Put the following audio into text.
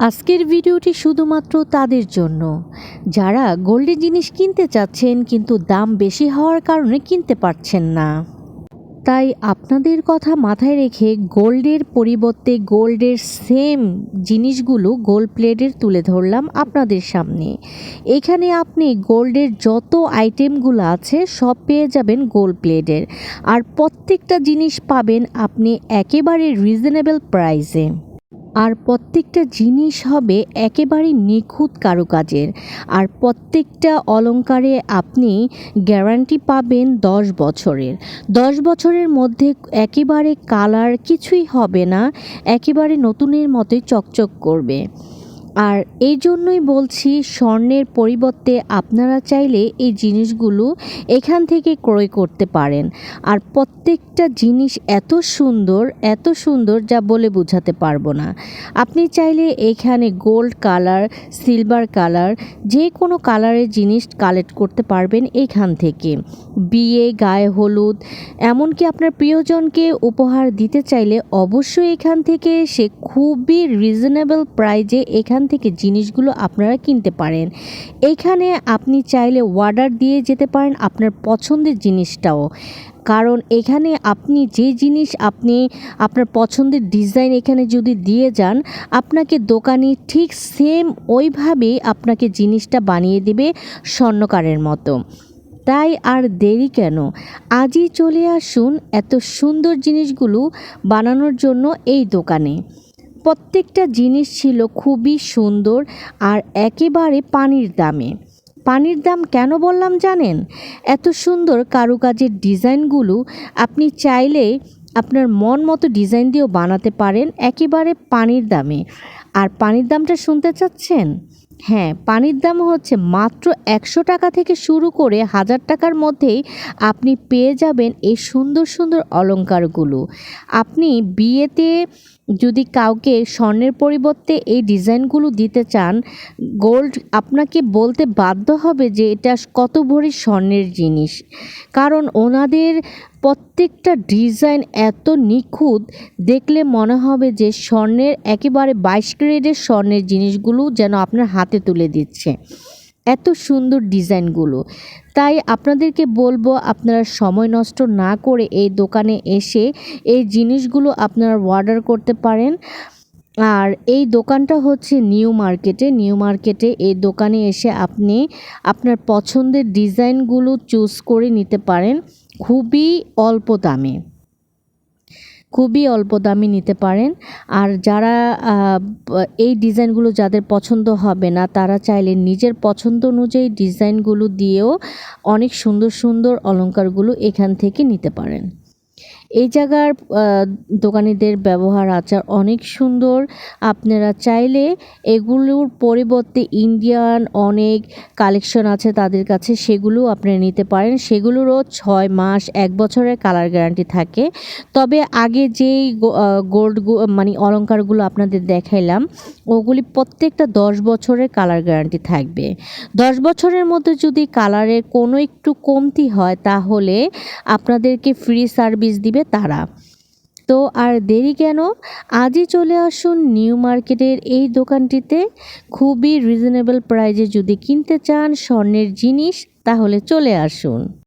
আজকের ভিডিওটি শুধুমাত্র তাদের জন্য। যারা গোল্ডের জিনিস কিনতে চাচ্ছেন কিন্তু দাম বেশি হওয়ার কারণে কিনতে পারছেন না। তাই আপনাদের কথা মাথায় রেখে গোল্ডের পরিবর্তে গোল্ডের সেম জিনিসগুলো গোল্ড প্লেটের তুলে ধরলাম আপনাদের সামনে। এখানে আপনি গোল্ডের যত আইটেমগুলো আছে সব পেয়ে যাবেন গোল্ড প্লেটের। আর প্রত্যেকটা জিনিস পাবেন আপনি একেবারে রিজনেবল প্রাইসে। আর প্রত্যেকটা জিনিস হবে একেবারে নিখুঁত কারুকাজের। আর প্রত্যেকটা অলঙ্কারে আপনি গ্যারান্টি পাবেন দশ বছরের। দশ বছরের মধ্যে একেবারে কালার কিছুই হবে না, একেবারে নতুনের মতোই চকচক করবে। আর এই জন্যই বলছি, স্বর্ণের পরিবর্তে আপনারা চাইলে এই জিনিসগুলো এখান থেকে ক্রয় করতে পারেন। আর প্রত্যেকটা জিনিস এত সুন্দর এত সুন্দর যা বলে বোঝাতে পারব না। আপনি চাইলে এখানে গোল্ড কালার, সিলভার কালার যে কোনো কালারের জিনিস কালেক্ট করতে পারবেন এখান থেকে। বিয়ে, গায়ে হলুদ, এমনকি আপনার প্রিয়জনকে উপহার দিতে চাইলে অবশ্যই এখান থেকে সে খুবই রিজনেবল প্রাইজে এখান থেকে জিনিসগুলো আপনারা কিনতে পারেন। এখানে আপনি চাইলে অর্ডার দিয়ে যেতে পারেন আপনার পছন্দের জিনিসটাও। কারণ এখানে আপনি যে জিনিস আপনি আপনার পছন্দের ডিজাইন এখানে যদি দিয়ে যান, আপনাকে দোকানি ঠিক সেম ওইভাবেই আপনাকে জিনিসটা বানিয়ে দেবে স্বর্ণকারের মতো। তাই আর দেরি কেন? আজই চলে আসুন এত সুন্দর জিনিসগুলো বানানোর জন্য এই দোকানে। প্রত্যেকটা জিনিস ছিল খুবই সুন্দর আর একেবারে পানির দামে। পানির দাম কেন বললাম জানেন? এত সুন্দর কারুকাজের ডিজাইনগুলো আপনি চাইলে আপনার মন মতো ডিজাইন দিয়েও বানাতে পারেন একেবারে পানির দামে। আর পানির দামটা শুনতে চাচ্ছেন? হ্যাঁ পানির দাম হচ্ছে মাত্র একশো টাকা থেকে শুরু করে হাজার টাকার মধ্যেই আপনি পেয়ে যাবেন এই সুন্দর সুন্দর অলংকারগুলো আপনি বিয়েতে যদি কাউকে স্বর্ণের পরিবর্তে এই ডিজাইনগুলো দিতে চান, গোল্ড আপনাকে বলতে বাধ্য হবে যে এটা কত ভরি স্বর্ণের জিনিস। কারণ ওনাদের প্রত্যেকটা ডিজাইন এত নিখুঁত, দেখলে মনে হবে যে স্বর্ণের একেবারে বাইশ গ্রেডের স্বর্ণের জিনিসগুলো যেন আপনার হাতে তুলে দিচ্ছে। এত সুন্দর ডিজাইনগুলো। তাই আপনাদেরকে বলব, আপনারা সময় নষ্ট না করে এই দোকানে এসে এই জিনিসগুলো আপনারা অর্ডার করতে পারেন। আর এই দোকানটা হচ্ছে নিউ মার্কেটে। নিউ মার্কেটে এই দোকানে এসে আপনি আপনার পছন্দের ডিজাইনগুলো চুজ করে নিতে পারেন। খুবই অল্প দামে। খুবই অল্প দামে নিতে পারেন। আর যারা এই ডিজাইনগুলো যাদের পছন্দ হবে না, তারা চাইলে নিজের পছন্দ অনুযায়ী ডিজাইনগুলো দিয়েও অনেক সুন্দর সুন্দর অলঙ্কারগুলো এখান থেকে নিতে পারেন। এই জায়গার দোকানিদের ব্যবহার, আচার অনেক সুন্দর। আপনারা চাইলে এগুলোর পরিবর্তে ইন্ডিয়ান অনেক কালেকশন আছে তাদের কাছে সেগুলো আপনারা নিতে পারেন। সেগুলোরও ছয় মাস, এক বছরের কালার গ্যারান্টি থাকে। তবে আগে যেই গোল্ড মানে অলঙ্কারগুলো আপনাদের দেখাইলাম, ওগুলি প্রত্যেকটা দশ বছরের কালার গ্যারান্টি থাকবে। দশ বছরের মধ্যে যদি কালারের কোনো একটু কমতি হয়, তাহলে আপনাদেরকে ফ্রি সার্ভিস দিবে। তারা। তো আর দেরি কেন? আজই চলে আসুন নিউ মার্কেটের এই দোকানটিতে। খুবই রিজনেবল প্রাইজে যদি কিনতে চান স্বর্ণের জিনিস, তাহলে চলে আসুন।